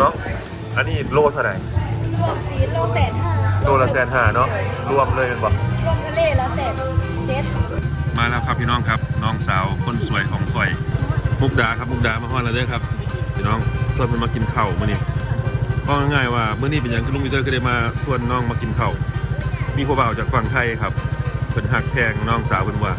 เนาะ อันนี้โลเท่าไหร่รวมซีดโลแสนห้าโลละแสนห้าเนาะ รวมเลยเป็นบ่รวมทะเลละแสนเจ็ดมาแล้วครับพี่น้องครับ น้องสาวคนสวยของข่อย มุกดาครับมุกดามาฮอดแล้วเด้อครับ พี่น้องส่วนมันมากินข้าวมื้อนี้ก็ง่ายๆว่ามื้อนี้เป็นหยังคือลุงวิเตอร์ก็ได้มาส่วนน้องมากินข้าวมีผู้บ่าวจากฝั่งไทยครับเพิ่นหักแพงน้องสาวเพิ่นว่า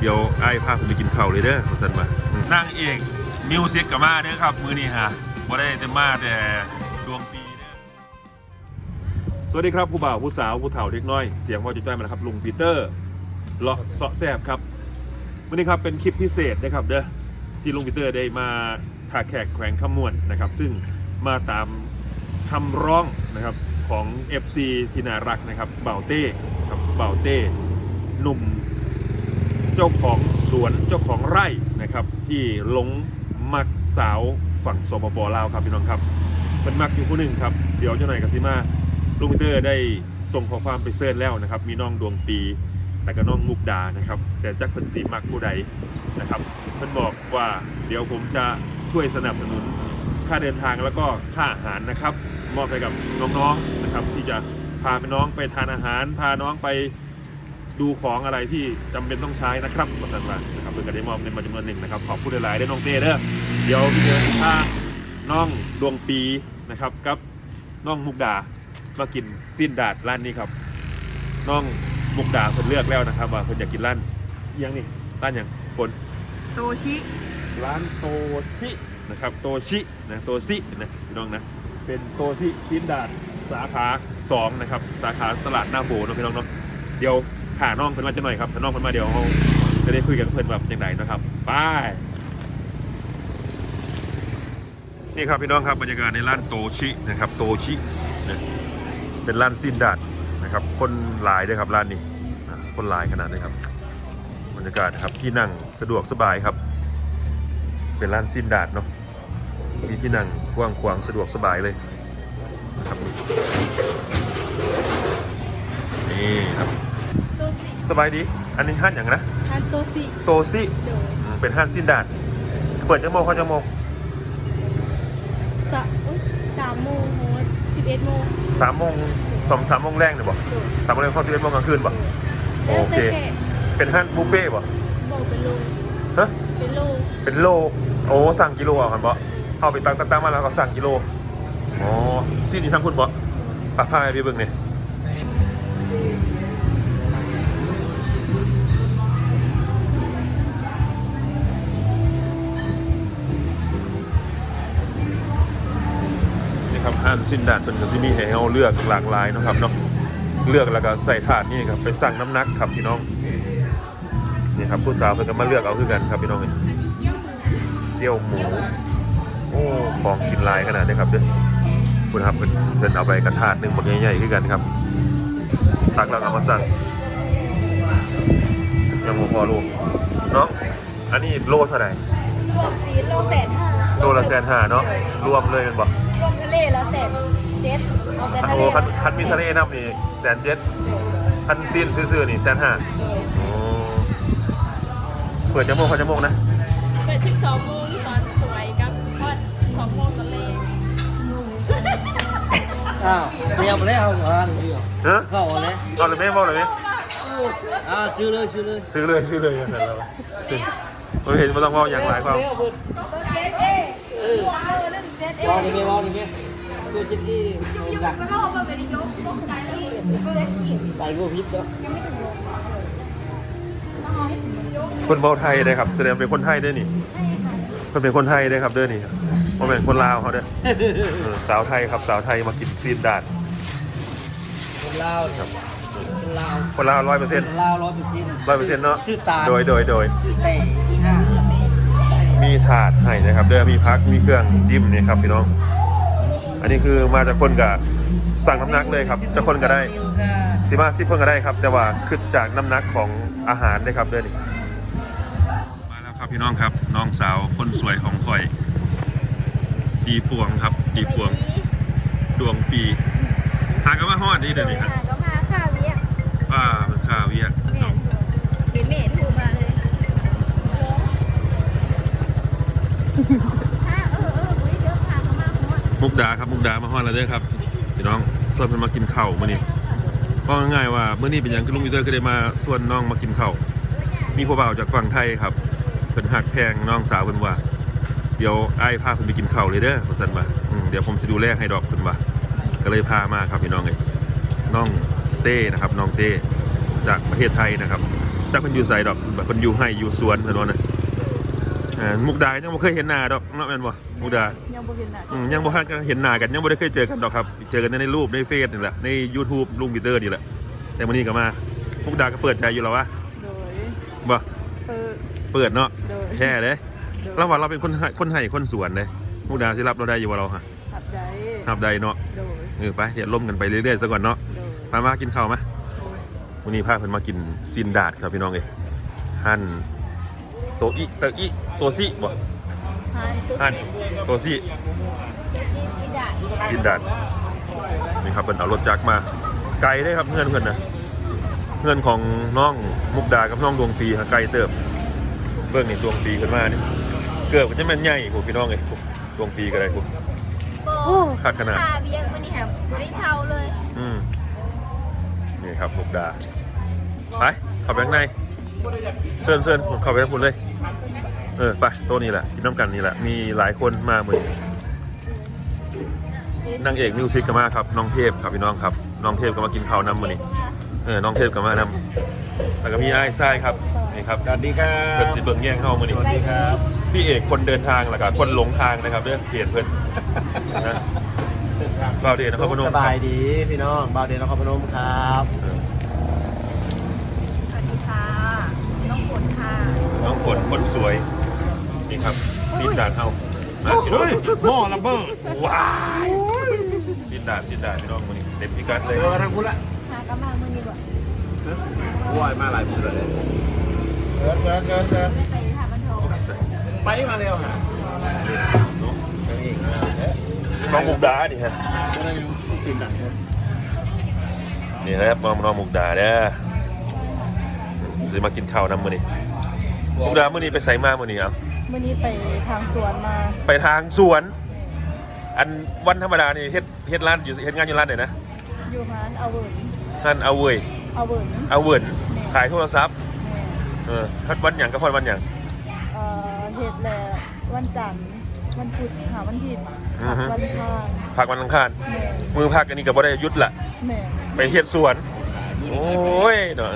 เดี๋ยวไอ้ายพาผมไปกินข้าวเลยเด้อว่าซั่นว่านั่งเอกมิวสิกกับมาเด้อครับ มื้อนี้ฮะ บ่ได้แต่มาแต่ดวงปีเด้อสวัสดีครับผู้บ่าวผู้สาวผู้เฒ่าเด็กน้อย เสียงพ่อจุ้ยมาแล้วครับลุงปีเตอร์เลาะเสาะแซบครับวันนี้ครับเป็นคลิปพิเศษนะครับเด้อที่ลุงปีเตอร์ได้มาถ่าแขกแขวงขมวนนะครับ ซึ่งมาตามคำร้องนะครับของ FC ที่น่ารักนะครับเบ่าเต้ครับเบ่าเต้หนุ่มเจ้าของสวนเจ้าของไร่นะครับ ที่หลงมักสาว ฝั่งสปปลาวครับพี่น้องครับเป็นมักอยู่ผู้หนึ่งครับเดี๋ยวเจ้าหน่อยกับซิมาลุงพีเตอร์ได้ส่งข้อความไปเซิร์ชแล้วนะครับ มีน้องดวงปีแต่ก็น้องมุกดานะครับ แต่จักเป็นสีมักผู้ใดนะครับเพิ่นบอกว่าเดี๋ยวผมจะช่วยสนับสนุนค่าเดินทางแล้วก็ค่าอาหารนะครับมอบให้กับน้องๆนะครับ ที่จะพาไปน้องไปทานอาหาร พาน้องไปดูของอะไรที่จำเป็นต้องใช้นะครับประสันว่านะครับเพื่อนก็ได้มอบเงินมาจำนวนหนึ่งนะครับขอบคุณหลายๆได้น้องเต้เด้อ เดี๋ยวพี่เดินพาน้องดวงปีนะครับกับน้องมุกดามากินสิ้นดาดร้านนี้ครับ น้องมุกดาเพิ่นเลือกแล้วนะครับ ว่าเพิ่นอยากกินร้านอิหยังนี่ร้านอย่างฝนโตชิ ร้านโตชินะครับโตชินะโตซินะพี่น้องนะเป็นโตชิสิ้นดาดสาขาสองนะครับสาขาตลาดหน้าโบเนาะพี่น้องเนาะเดี๋ยวหาน้องเพิ่นมาจะหน่อยครับถ้าน้องเพิ่นมาเดี๋ยวเราจะได้คุยกับเพิ่นแบบอย่างไรนะครับไป นี่ครับพี่น้องครับบรรยากาศในร้านโตชินะครับโตชินะเป็นร้านสิ้นดาดนะครับคนหลายด้วยครับร้านนี้นะคนหลายขนาดนี้ครับบรรยากาศนะครับที่นั่งสะดวกสบายครับ เป็นร้านสิ้นดาดเนาะมีที่นั่งกว้างขวางสะดวกสบายเลยนะครับนี่ครับโตซิสบายดี อันนี้ห้านอย่างนะทานโตซิโตซิโดยอืมเป็นห้านสิ้นดาดเปิดจังโมงเขาจังโมง สะอุ๊ยสามโมงโหสิบเอ็ดโมงสามโมงสองสามโมงแรกเนี่ยบ่โดยสามโมงแรกเข้าสิบเอ็ดโมงกลางคืนบ่โอเค แล้วแต่แขกเป็นห้านบุฟเฟ่ต์บ่บอกเป็นโลฮะเป็นโลเป็นโลโอ้สั่งกิโลเอาคันบ่เข้าไปตั้งตั้งมาแล้วก็สั่งกิโลอ๋อซีนี่ทั้งคุณบ่ปะพายพี่เบิ่งเนี่ยานสิ้นดาดเป็นก็สิมีให้เฮาเลือกหลากหลายเนาะครับเนาะเลือกแล้วก็ใส่ถาดนี่ครับไปสั่งน้ำหนักครับพี่น้องนี่ครับผู้สาวเพิ่นก็มาเลือกเอาคือกันครับพี่น้องเอ้ยเจียวหมูโอ้ของกินหลายขนาดนี้ครับเด้อคุณครับเพิ่นเพิ่นเอาไปกระถาดหนึ่งบักใหญ่ๆคือกันครับตักแล้วก็เอามาสั่งยังบ่พอลูกน้องอันนี้โลเท่าไหร่รวมซีดโลแสนห้าโลละแสนห้าเนาะรวมเลยเป็นบ่ เจ็ดเอาแต่ทะเลโอ้คันคันมีทะเลน้ำนี่แสนเจ็ดคันซีนซื่อๆนี่แสนห้าโอ้เปิดจะโมงเขาจะโมงนะเป็นสิบสองโมงตอนสวยกับพอดสองโมงตอนเลงอ้าวเตรียมมาแล้วเอาอ่านดีเหรอเฮ้ยเข้ามาแล้วเอาเลยไหมเอาเลยไหมอ่าซื้อเลยซื้อเลยซื้อเลยซื้อเลยอย่างนั้นแล้วโอเคไม่ต้องเว่าอย่างไรความโตเจ็ดเอเออหนึ่งเจ็ดเอวางนี่ไหมวางนี่ไหม ซื้อจิตที่ดักก็โลมาเป็นยกยกใจนี่เจ็ดขีดใส่กูพิษเนาะคนเบาไทยเลยครับ แสดงเป็นคนไทยด้วยนี่คนเป็นคนไทยด้วยครับเด้อนี่เพราะเป็นคนลาวเขาเด้อเออสาวไทยครับสาวไทยมากินซีนดาดคนลาวครับคนลาวคนลาวร้อยเปอร์เซ็นต์คนลาวร้อยเปอร์เซ็นต์ร้อยเปอร์เซ็นต์เนาะชื่อตาโดยโดยโดยชื่อเต้ห้ามีถาดให้นะครับเด้อมีพักมีเครื่องจิ้มนี่ครับพี่น้อง อันนี้คือมาจากคนกับสั่งน้ำหนักเลยครับจะคนก็ได้สิมาสิเพิ่นก็ได้ครับ แต่ว่าขึ้นจากน้ำหนักของอาหารได้ครับเด้อนี่มาแล้วครับพี่น้องครับ น้องสาวคนสวยของข่อย ดีพวงครับ ดีพวงดวงปีหากันมาฮอดนี่เดี๋ยวนี้ครับก็มาข้าวเวียกว่ามันข้าวเวียกแม่เห็นแม่ถูมาเลย มุกดาครับมุกดามาฮอดแล้วเด้อครับพี่น้องส่วนเพิ่นมากินข้าวมื้อนี้ก็ง่ายๆว่ามื้อนี้เป็นหยังคือลุงวิเตอร์ก็ได้มาส่วนน้องมากินข้าวมีผู้บ่าวจากฝั่งไทยครับเพิ่นฮักแพงน้องสาวเพิ่นว่า เดี๋ยวอ้ายพาเพิ่นไปกินข้าวเลยเด้อว่าซั่นว่าอืมเดี๋ยวผมสิดูแลให้ดอกเพิ่นว่าก็เลยพามาครับพี่น้องเอ้ยน้องเต้นะครับน้องเต้จากประเทศไทยนะครับจากเพิ่นอยู่ไสดอกแบบเพิ่นอยู่ให้อยู่สวนเพิ่นว่านะ อ่ามุกดายังบ่เคยเห็นหน้าดอกเนาะแม่นบ่มุกดายังบ่เห็นหน้าอืมยังบ่ทันกันเห็นหน้ากันยังบ่ได้เคยเจอกันดอกครับ เจอกันในรูปในเฟซนี่แหละใน YouTube ลุงปีเตอร์นี่แหละ แต่วันนี้ก็มา มุกดาก็เปิดใจอยู่แล้ววะโดยบ่เออเปิดเนาะโดยแค่เด้โดยเราว่าเราเป็นคนให้คนให้คนสวนเด้มุกดาสิรับเราได้อยู่บ่เราฮะขับใจรับได้เนาะโดยเออไปเดี๋ยวล่มกันไปเรื่อยๆซะก่อนเนาะโดยมามากินข้าวมาวันนี้พาเพิ่นมากินซินดาดครับพี่น้องเอ้ยหั่น โตอิเตอิโตซิบ่ฮานซุปหั่นโตซิเล็กที่สีดาดินดันนี่ครับเป็นเอารถจักรมา ไกลได้ครับเงื่อนเพื่อนนะเงื่อนของน้องมุกดากับน้องดวงปีฮะไกลเติบเบื้องนี่ดวงปีขึ้นมาเนี่ยเกือบจะแม่นใหญ่พวกพี่น้องเลยพวกดวงปีก็ได้พวกโอ้ขาดขนาดตาเบี้ยงมันนี่ครับไม่ได้เท่าเลยอืมนี่ครับมุกดาไปเข้าไปข้างในเชิญเชิญเข้าไปทั้งหมดเลย เออไปโต๊ะนี้แหละกินน้ำกันนี่แหละมีหลายคนมาเหมือนนางเอกมิวสิกก็มาครับน้องเทพครับพี่น้องครับน้องเทพก็มากินข้าวนำมือนี้เออน้องเทพกับมานำแล้วก็มีไอ้ไส้ครับนี่ครับสวัสดีครัเพื่อนบสิเบิ่งแย่งเข้ามานี่สวัสดีครับพี่เอกคนเดินทางแล้วก็คนหลงทางนะครับเด้อเพจเพื่อนนะบ่าวเดชนครพนมสครับบายดีพี่น้องบาวเดนนครพนมครับ เออ สวัสดีค่ะ น้องฝนค่ะ น้องฝนคนสวย นี่ครับซีนดาดเฮามาพี่น้องหม้อระเบิดว้ายซีนดาดซีนดาดพี่น้องมานี่เต็มพิกัดเลยเออทางคุณละหากระมังมือนี่บ่ว่ายมาหลายมือเลยเกินเกินเกินเกินไม่ไปทามันโทไปมาเร็วฮะเองน้องมุกดาดิฮะอะไรอยู่สิ่งต่างนี่ครับน้องน้องมุกดาเด้อจะมากินข้าวนำมือนี่ มุกดามือนี้ไปใส่มามือนี้เอามื้อนี้ไปทางสวนมาไปทางสวน อันวันธรรมดานี่เฮ็ดเฮ็ดร้านอยู่เฮ็ดงานอยู่ร้านไหนนะอยู่ร้านเอาเวิร์นร้านเอาเวยเอาเวิร์นเอาเวิร์นขายโทรศัพท์แม่เออทัดวันหยังก็พอดวันหยังเอ่อเฮ็ดแหละวันจันทร์วันพุธหาวันอาทิตย์อือฮึวันพางพักวันอังคารแม่มือพักอันนี้ก็บ่ได้หยุดละแม่ไปเฮ็ดสวน โอ้ยเนาะ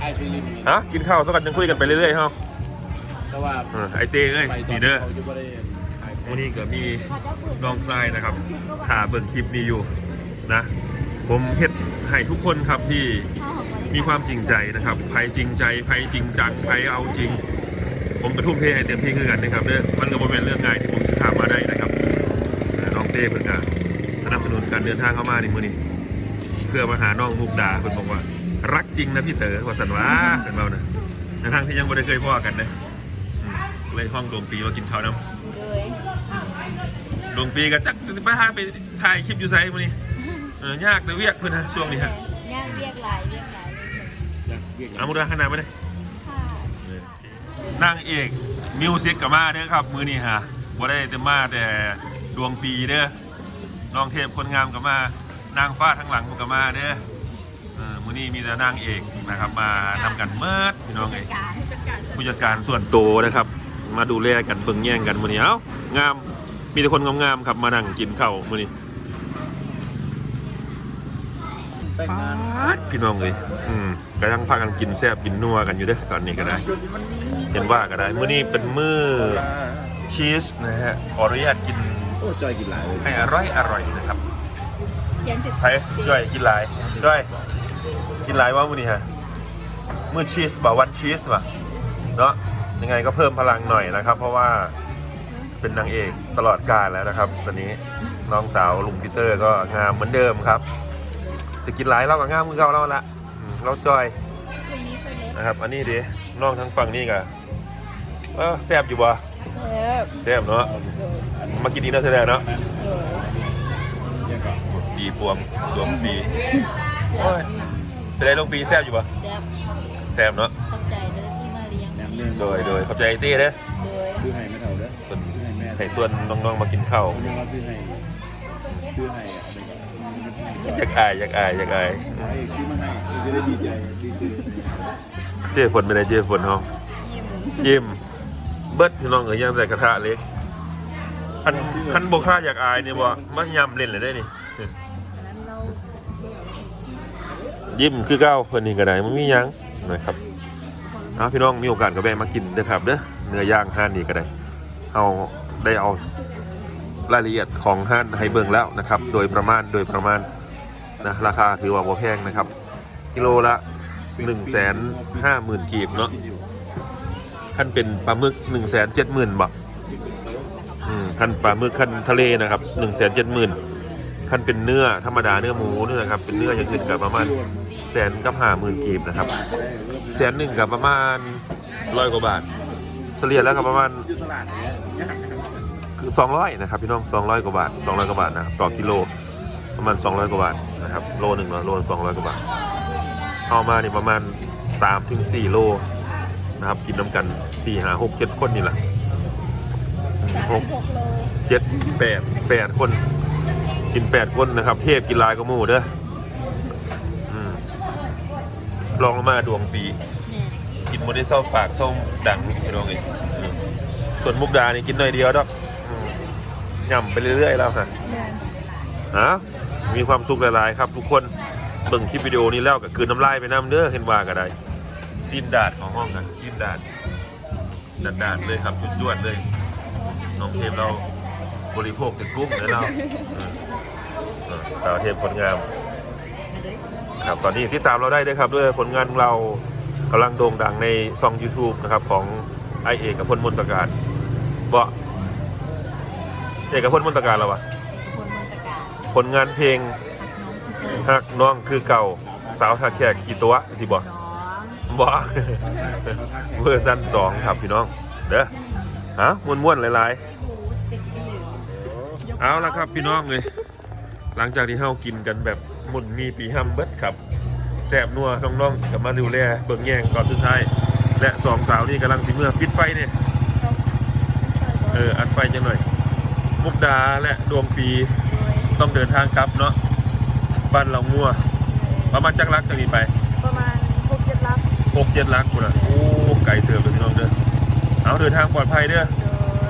ไอฟิลิปฮะกินข้าวสักกันยังคุยกันไปเรื่อยๆเฮา แต่ว่าเออไอเต้เอ้ยไปตอนี่นเด้อเขาจะไม่ได้ขายวันนี้ก็มีเขาจะฝืนน้องทรายนะครับหาเบิ่งคลิปนี้อยู่นะ ผมเฮ็ดให้ทุกคนครับที่ข้าวหอมมะลิมีความจริงใจนะครับใครจริงใจใครจริงจังใครเอาจริง ผมกระทุ่มเทให้เต็มที่คือกันนะครับเด้อมันก็บ่เป็นเรื่องง่ายที่ผมจะถามมาได้นะครับเอ่อน้องเต้เพิ่นก็สนับสนุนการเดินทางเข้ามาในมื้อนี้ เพื่อมาหาน้องมุกดาเพิ่นบอกว่า รักจริงนะพี่เต๋อว่าสันว่าเพิ่นเว้านะในทางที่ยังบ่ได้เคยพ้อกันเด้ออืม เลยห้องดวงปีมากินข้าวน้ำเลยดวงปีก็จักสิไปหาไปถ่ายคลิปอยู่ไสมื้อนี้เออยากแต่เวียกเพิ่นนะช่วงนี้ฮะย่างเรียกหลายเรียกหลายเลยเอามุกดาข้างหน้ามาเด้ค่ะนางเอกมิวสิกกับมาเด้อครับ มือนี้ฮะบ่ได้แต่มาแต่ดวงปีเด้อน้องเทพคนงามกับมานางฟ้าทั้งหลังกับมาเด้อเออมือนี้มีแต่นางเอกนะครับมานำกันเมิดพี่น้องเอกการจัดการ ผู้จัดการส่วนโตวนะครับ มาดูแลกันเบิ่งแย่งกันมือนี้เอ้างามมีแต่คนงามๆครับมานั่งกินข้าวมือนี้แต่งงานพี่น้องเลยอืมกำลังพากันกินแซ่บกินนัวกันอยู่เด้อตอนนี้ก็ได้เห็นว่าก็ได้ มื้อนี้เป็นมื้อชีสนะฮะ ขออนุญาตกินโอ้จอยกินหลายเลยให้อร่อยอร่อยนะครับเขียนถึงไทยจ้อยกินหลายจ้อยกินหลายว่ามื้อนี้ฮะ มื้อชีสบ่วันชีสว่ะเนาะ ยังไงก็เพิ่มพลังหน่อยนะครับ เพราะว่าเป็นนางเอกตลอดกาลแล้วนะครับ ตอนนี้น้องสาวลุงปีเตอร์ก็งามเหมือนเดิมครับ จะกินหลายเราก็งามมือเก่าเราละอืมเราจ้อยคนนี้เป็นเล็กนะครับ อันนี้ดิน้องทั้งฝั่งนี่ก็เออแซ่บอยู่บ่แซ่บแซ่บเนาะโดยมากินดีนะเธอเนาะโดยยังก่อนปีพวงดวงปีโอ้ยเป็นไรลงปีแซ่บอยู่บ่แซ่บแซ่บเนาะ นมเนืองโดยโดยขอบใจไอ้เต้เด้อโดยซื้อให้ไม่เท่าเด้อเป็นซื้อให้แม่ให้ส่วนน้องๆมากินข้าวผมยังเราซื้อให้ซื้อให้อะอยากอายอยากอายอยากอายไอ้ซื้อมาให้จะได้ดีใจดีใจเจ๊ฝนเป็นไงเจ๊ฝนห้องยิ้มเบิดพี่น้องเอ้ยยำใส่กระทะเล็กคันคันบค่าอยากอายเนี่ยบ่มันยำเล่นเลยได้นี่ยิ้มคือเก้าเพิ่นนี่ก็ได้มันมีหยังนะครับ เอาพี่น้องมีโอกาสก็แวะมากินเด้ครับเด้อเนื้อย่างห้านนี่ก็ได้เอาได้เอารายละเอียดของห้านให้เบิ่งแล้วนะครับ โดยประมาณโดยประมาณนะราคาถือว่าบ่แพงนะครับ กิโลละหนึ่งแสนห้าหมื่นกีบเนาะขั้นเป็นปลาหมึกหนึ่งแสนเจ็ดหมื่นบาทขั้นปลาหมึกขั้นทะเลนะครับหนึ่งแสนเจ็ดหมื่น ขั้นเป็นเนื้อธรรมดาเนื้อหมูนี่นะครับเป็นเนื้ออย่างอื่นกับประมาณแสนกับห้าหมื่นกีบนะครับแสนหนึ่งกับประมาณร้อยกว่าบาท เฉลี่ยแล้วก็ประมาณคือสองร้อยนะครับพี่น้องสองร้อยกว่าบาทสองร้อยกว่าบาทนะครับต่อกิโลประมาณสองร้อยกว่าบาทนะครับโลหนึ่งโลสองร้อยกว่าบาทเอามาเนี่ประมาณสามถึงสี่โลนะครับกินน้ำกันสี่ห้าหกเจ็ดคนนี่แหละหกเจ็ดแปดแปดคน กินแปดคนนะครับ เทพกินลายก็มูเด้ออืมลองมาดวงปี กินบนได้เศร้าปากเศร้าดังพี่น้องเองอืมส่วนมุกดานี่กินหน่อยเดียวดอกอืมย่ำไปเรื่อยๆแล้วฮะแม่นฮะมีความสุขหลายๆครับ ทุกคนเบิ่งคลิปวิดีโอนี้แล้วก็คืนน้ำลายไปน้ำเด้อเห็นว่าก็ได้ซีนดาดของห้องกันซีนดาดดาดดาดๆเลยครับจวดๆเลยน้องเทพเรา บริโภคแต่กุ้งเลยเราอืมเออสาวเทพคนงาม ครับตอนนี้ที่ตามเราได้ด้วยครับ ด้วยผลงานของเรากำลังโด่งดังในซอง YouTube นะครับของไอเอกพลมนตการบ่เอกพลมนตการแล้ววะคนเมืองตะการผลงานเพลงฮักน้องคือเก่าสาวทักแขกขี่ตัวที่บ่น้องบ่เวอร์ซันสองครับพี่น้อง เด้อฮะม้วนๆหลายๆ เอาละครับพี่น้องเลย หลังจากที่เฮากินกันแบบหมุนมีปีห้ำเบิดครับแสบนัวน้องๆกลับมาดูแลเบิ่งแย่งก่อนสุดท้าย และสองสาวนี่กำลังสิเมื่อปิดไฟเนี่ยเอออัดไฟจังหน่อย มุกดาและดวงปีต้องเดินทางกลับเนาะบ้านเรางัวประมาณจักรักจากนี้ไป ประมาณหกเจ็ดลักหกเจ็ดลักกูนะโอ้ไก่เติบเลยพี่น้องเด้อเอาเดินทางปลอดภัยเด้อโดย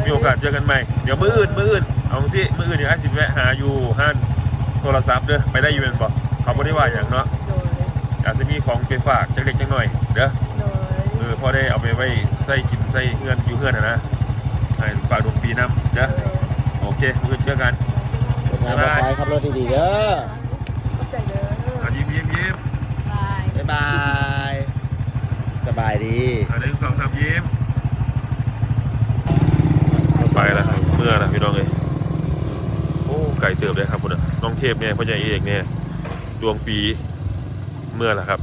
มีโอกาสเจอกันใหม่ เดี๋ยวมืออื่นมืออื่น เอาสิมืออื่นเดี๋ยวไอ้สิแวะหาอยู่ห้านโทรศัพท์เด้อไปได้อยู่เป็นบอกเขาไม่ได้ว่าอย่างเนาะโดยอาจจะมีของไปฝากจักเล็กจักหน่อยเด้อโดยเออพอได้เอาไปไว้ใส่กินใส่เฮือนอยู่เฮือนนะนะให้ฝากดวงปีน้ำเด้อโอเคมืออื่นเจอกันงานต่อไปขับรถดีๆเด้อเข้าใจเด้ออะยิ้มยิ้มยิ้มบาย บ๊ายบาย สบายดี อะหนึ่งสองสามยิ้ม ไปแล้วครับเมื่อนะพี่น้องเลยโอ้ไก่เติบเลยครับคุณน้องเทพเนี่ยพ่อใหญ่เอกเนี่ยดวงปีเมื่อแล้วครับ